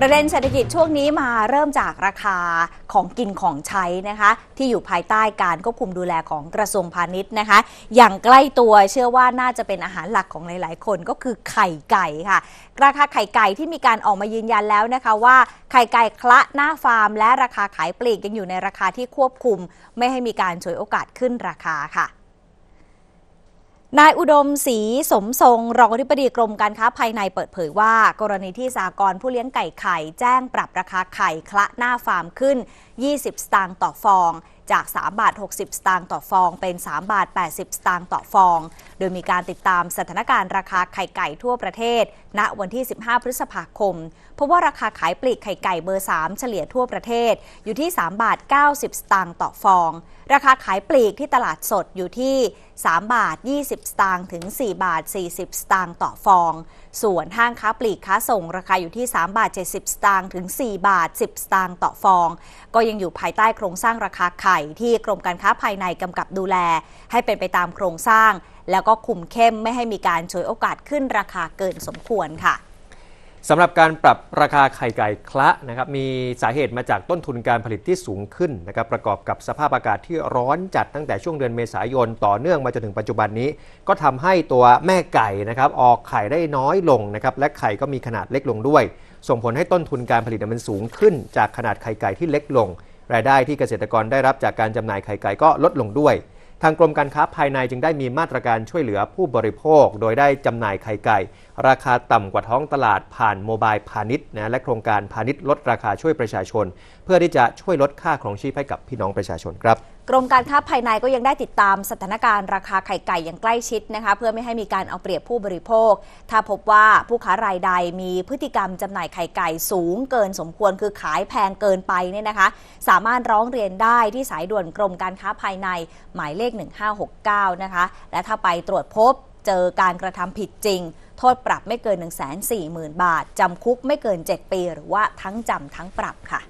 ประเด็นเศรษฐกิจช่วงนี้มาเริ่มจากราคาของกินของใช้นะคะ ที่อยู่ภายใต้การควบคุมดูแลของกระทรวงพาณิชย์นะคะ อย่างใกล้ตัวเชื่อว่าน่าจะเป็นอาหารหลักของหลาย ๆ คนก็คือไข่ไก่ค่ะ ราคาไข่ไก่ที่มีการออกมายืนยันแล้วนะคะว่าไข่ไก่คละหน้าฟาร์ม และราคาขายปลีกยังอยู่ในราคาที่ควบคุม ไม่ให้มีการฉวยโอกาสขึ้นราคาค่ะ นายอุดมศรีสมทรงรองอธิบดีกรมการค้าภายในเปิดเผยว่า กรณีที่สากรผู้เลี้ยงไก่ไข่ แจ้งปรับราคาไข่คละหน้าฟาร์มขึ้น 20 สตางค์ต่อฟอง จาก 3 บาท 60 สตางค์ต่อฟอง เป็น 3 บาท 80 สตางค์ต่อฟอง โดยมีการติดตามสถานการณ์ราคาไข่ไก่ทั่วประเทศ ณวันที่ 15 พฤษภาคมเพราะว่าราคาขายปลีกไข่ไก่เบอร์ 3 เฉลี่ยทั่วประเทศอยู่ที่ 3 บาท 90 สตางค์ต่อฟอง ราคาขายปลีกที่ตลาดสดอยู่ที่ 3 บาท 20 สตางค์ถึง 4 บาท 40 สตางค์ต่อฟอง ส่วนห้างค้าปลีกค้าส่ง ราคาอยู่ที่ 3 บาท 70 สตางค์ถึง 4 บาท 10 สตางค์ต่อฟอง ก็ยังอยู่ภายใต้โครงสร้างราคาไข่ที่กรมการค้าภายในกำกับดูแล ให้เป็นไปตามโครงสร้าง แล้วก็คุมเข้มไม่ให้มีการฉวยโอกาสขึ้นราคาเกินสมควรค่ะสำหรับการปรับราคาไข่ไก่คละนะครับมีสาเหตุมาจากต้นทุนการผลิตที่สูงขึ้นนะครับประกอบกับสภาพอากาศที่ร้อนจัดตั้งแต่ช่วงเดือนเมษายนต่อเนื่องมาจนถึงปัจจุบันนี้ ก็ทำให้ตัวแม่ไก่นะครับออกไข่ได้น้อยลงนะครับและไข่ก็มีขนาดเล็กลงด้วย ส่งผลให้ต้นทุนการผลิตมันสูงขึ้น จากขนาดไข่ไก่ที่เล็กลง รายได้ที่เกษตรกรได้รับจากการจำหน่ายไข่ไก่ก็ลดลงด้วย ทางกรมการค้าภายในจึงได้มีมาตรการช่วยเหลือผู้บริโภค โดยได้จำหน่ายไข่ไก่ ราคาต่ำกว่าท้องตลาดผ่านโมบายพาณิชย์นะและโครงการพาณิชย์ลดราคาช่วยประชาชน เพื่อที่จะช่วยลดค่าครองชีพให้กับพี่น้องประชาชนครับกรมการค้าภายในก็ยังได้ติดตามสถานการณ์ราคาไข่ไก่อย่างใกล้ชิดนะคะเพื่อไม่ให้มีการเอาเปรียบผู้บริโภค ถ้าพบว่าผู้ค้ารายใดมีพฤติกรรมจำหน่ายไข่ไก่สูงเกินสมควรคือขายแพงเกินไปเนี่ยนะคะ สามารถร้องเรียนได้ที่สายด่วนกรมการค้าภายในหมายเลข 1569 นะคะ และถ้าไปตรวจพบเจอการกระทำผิดจริง โทษปรับไม่เกิน 140,000 บาท จำคุกไม่เกิน 7 ปี หรือว่าทั้งจำทั้งปรับค่ะ